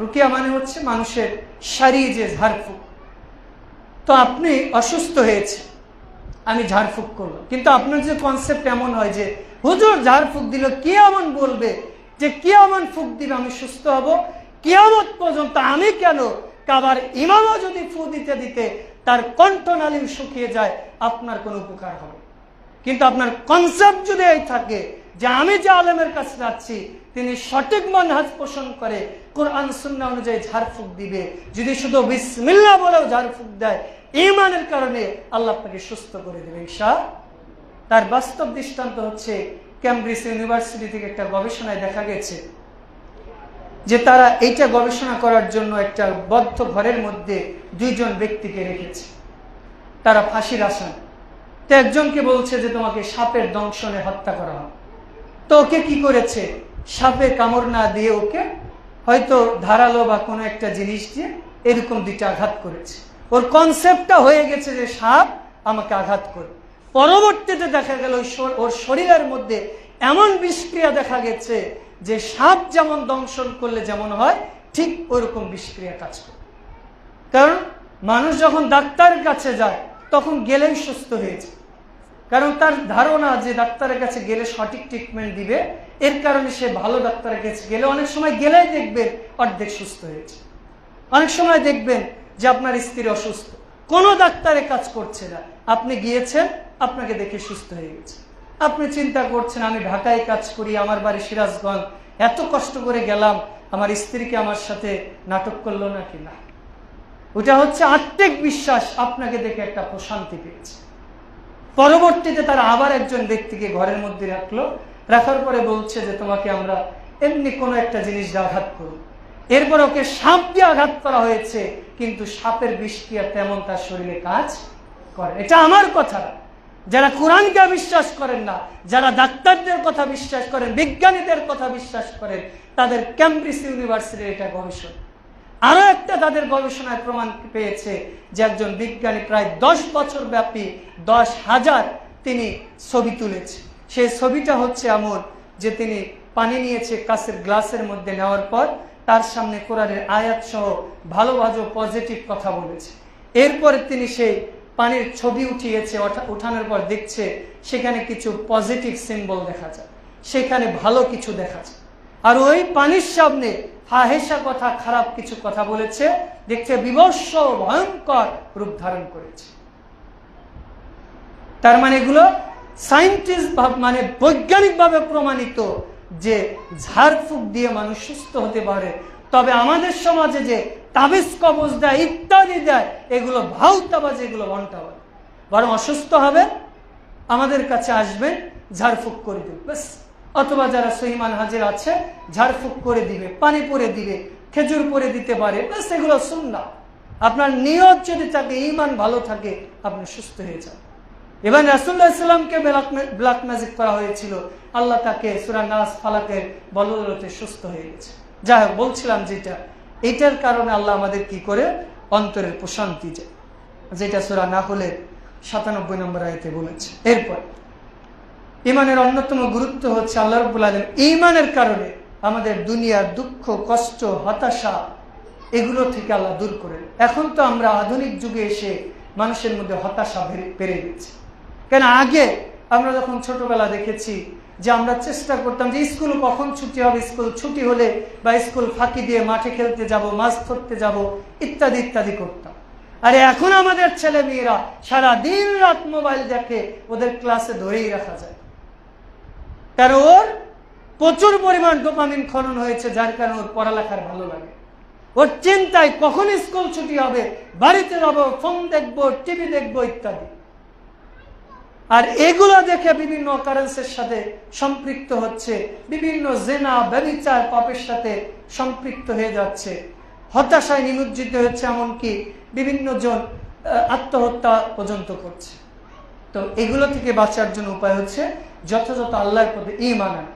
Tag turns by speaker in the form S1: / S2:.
S1: রুকিয়া মানে হচ্ছে মানুষের সারি যে ঝাড়ফুঁক। তো আপনি অসুস্থ হয়েছে আমি ঝাড়ফুঁক করলাম। কিন্তু আপনার যে কনসেপ্ট এমন হয় যে, হুজুর ঝাড়ফুঁক দিল কি এমন বলবে যে, কি এমন ফুক দিবে, আমি সুস্থ হব? কিয়ামত পর্যন্ত আমি কেন কাবার ইমামও যদি ফু দিতে দিতে তার কণ্ঠনালী শুকিয়ে যায়, আপনার কোনো উপকার হবে? কিন্তু আপনার কনসেপ্ট যদি এই থাকে যে আমি যে আলেমের কাছে যাচ্ছি, তিনি সঠিক মানহাজ পোষণ করে কোরআন সুন্না অনুযায়ী ঝাড়ফুঁক দিবে। যদি শুধু বিসমিল্লা বলেও ঝাড়ফুঁক দেয় ইমানের কারণে আল্লাহ আপনাকে সুস্থ করে দেবে ঈশা তার বাস্তব দৃষ্টান্ত হচ্ছে ক্যামব্রিজ ইউনিভার্সিটি থেকে একটা গবেষণায় দেখা গেছে যে তারা এইটা গবেষণা করার জন্য একটা বদ্ধ ঘরের মধ্যে দুইজন ব্যক্তিকে রেখেছে। তারা ফাঁসির আসান তো একজনকে বলছে যে তোমাকে সাপের দংশনে হত্যা করা হবে। তো ওকে কি করেছে? সাপে কামড় না দিয়ে ওকে হয়তো ধারালো বা কোনো একটা জিনিস দিয়ে এরকম দুইটা আঘাত করেছে। ওর কনসেপ্টটা হয়ে গেছে যে সাপ আমাকে আঘাত করে। পরবর্তীতে দেখা গেল ওর শরীরের মধ্যে এমন বিষক্রিয়া দেখা গেছে যে সাপ যেমন দংশন করলে যেমন হয়, ঠিক ওরকম বিষক্রিয়া কাজ করে। কারণ মানুষ যখন ডাক্তারের কাছে যায়, তখন গেলেই সুস্থ হয়েছে কারণ তার ধারণা যে ডাক্তারের কাছে গেলে সঠিক ট্রিটমেন্ট দিবে, এর কারণে সে ভালো ডাক্তারের কাছে গেলে অনেক সময় গেলেই দেখবেন অর্ধেক সুস্থ হয়েছে। অনেক সময় দেখবেন যে আপনার স্ত্রী অসুস্থ। কোনো ডাক্তারে কাজ করছে না। আপনি গিয়েছেন, আপনাকে দেখে সুস্থ হয়ে গেছে। আপনি চিন্তা করছেন, আমি ঢাকায় কাজ করি, আমার বাড়ি সিরাজগঞ্জ, এত কষ্ট করে গেলাম, আমার স্ত্রীকে আমার সাথে নাটক করল নাকি না? ওটা হচ্ছে আত্মিক বিশ্বাস, আপনাকে দেখে একটা প্রশান্তি পেয়েছে। পরবর্তীতে তারা আবার একজন ব্যক্তিকে ঘরের মধ্যে রাখল। রাখার পরে বলছে যে, তোমাকে আমরা এমনি কোনো একটা জিনিস আঘাত করব। এরপর ওকে সাপ দিয়ে আঘাত করা হয়েছে, কিন্তু সাপের বিষ কি আর তেমন তার শরীরে কাজ করে এটা আমার কথা না। যারা কোরআনকে বিশ্বাস করেন না, যারা ডাক্তারদের কথা বিশ্বাস করেন, বিজ্ঞানীদের কথা বিশ্বাস করেন, তাদের ক্যামব্রিজ ইউনিভার্সিটির এটা গবেষণা। আরও একটা তাদের গবেষণায় প্রমাণ পেয়েছে যে একজন বিজ্ঞানী প্রায় দশ বছর ব্যাপী দশ হাজার তিনি ছবি তুলেছে। সেই ছবিটা হচ্ছে এমন যে তিনি পানি নিয়েছে কাছের গ্লাসের মধ্যে নেওয়ার পর তার সামনে কোরআনের আয়াত সহ ভালো ভালো পজিটিভ কথা বলেছে। এরপরে তিনি সেই পানির ছবি উঠিয়েছে উঠানোর পর দেখছে সেখানে কিছু পজিটিভ সিম্বল দেখা যায়, সেখানে ভালো কিছু দেখা যায়। আর ওই পানির সামনে হাহেসা কথা, খারাপ কিছু কথা বলেছে, দেখছে বিবর্ষ ভয়ঙ্কর রূপ ধারণ করেছে। তার মানে এগুলো সাইন্টিস্ট মানে বৈজ্ঞানিকভাবে প্রমাণিত যে ঝাড়ফুঁক দিয়ে মানুষ সুস্থ হতে পারে। তবে আমাদের সমাজে যে তাবিজ, কবজ দেয়, ইত্যাদি দেয়, এগুলো ভাউতাবাজ এগুলো ঘন্টাবাজ বরং অসুস্থ হবে, আমাদের কাছে আসবেন ঝাড়ফুঁক করে দেবে। অথবা যারা সহিমান হাজির আছে, ঝাড়ফুঁক করে দিবে, পানি পরে দিবে, খেজুর পরে দিতে পারে, ব্যাস এগুলো শুননা আপনার নিয়ত যদি থাকে ইমান ভালো থাকে, আপনি সুস্থ হয়ে যান। এবার রাসুল্লাহ ইসলামকে ব্ল্যাক ম্যাজিক করা হয়েছিল। আল্লাহ তাকে সুরা নাস ফালাকের বলতে সুস্থ হয়ে গেছে। যাই হোক, বলছিলাম যেটা, এটার কারণে আল্লাহ আমাদের কি করে? অন্তরের প্রশান্তি যায় যেটা সুরা না হলে সাতানব্বই নম্বর আয়তে বলেছে। এরপর ইমানের অন্যতম গুরুত্ব হচ্ছে আল্লাহ রব্বুল আলম ইমানের কারণে আমাদের দুনিয়ার দুঃখ, কষ্ট, হতাশা, এগুলো থেকে আল্লাহ দূর করেন। এখন তো আমরা আধুনিক যুগে এসে মানুষের মধ্যে হতাশা বেড়ে গেছে। কেন? আগে আমরা যখন ছোটবেলা দেখেছি যে আমরা চেষ্টা করতাম যে স্কুল কখন ছুটি হবে, স্কুল ছুটি হলে বা স্কুল ফাঁকি দিয়ে মাঠে খেলতে যাব, মাছ ধরতে যাব, ইত্যাদি ইত্যাদি করতাম। আরে এখন আমাদের ছেলে মেয়েরা সারা দিন রাত মোবাইল দেখে ওদের ক্লাসে ধরেই রাখা যায়। কারণ ওর প্রচুর পরিমাণ ডোপামিন খনন হয়েছে, যার কারণে ওর পড়ালেখার ভালো লাগে। ওর চিন্তায় কখন স্কুল ছুটি হবে, বাড়িতে যাব ফোন দেখব টিভি দেখব ইত্যাদি। আর এগুলো দেখে বিভিন্ন কারেন্সের সাথে সম্পৃক্ত হচ্ছে, বিভিন্ন জেনা ব্যবিচার পাপের সাথে সম্পৃক্ত হয়ে যাচ্ছে। হতাশায় নিমজ্জিত হচ্ছে এমনকি বিভিন্ন জন আত্মহত্যা পর্যন্ত করছে। তো এগুলো থেকে বাঁচার জন্য উপায় হচ্ছে যথাযথ আল্লাহর প্রতি ইমান আনা।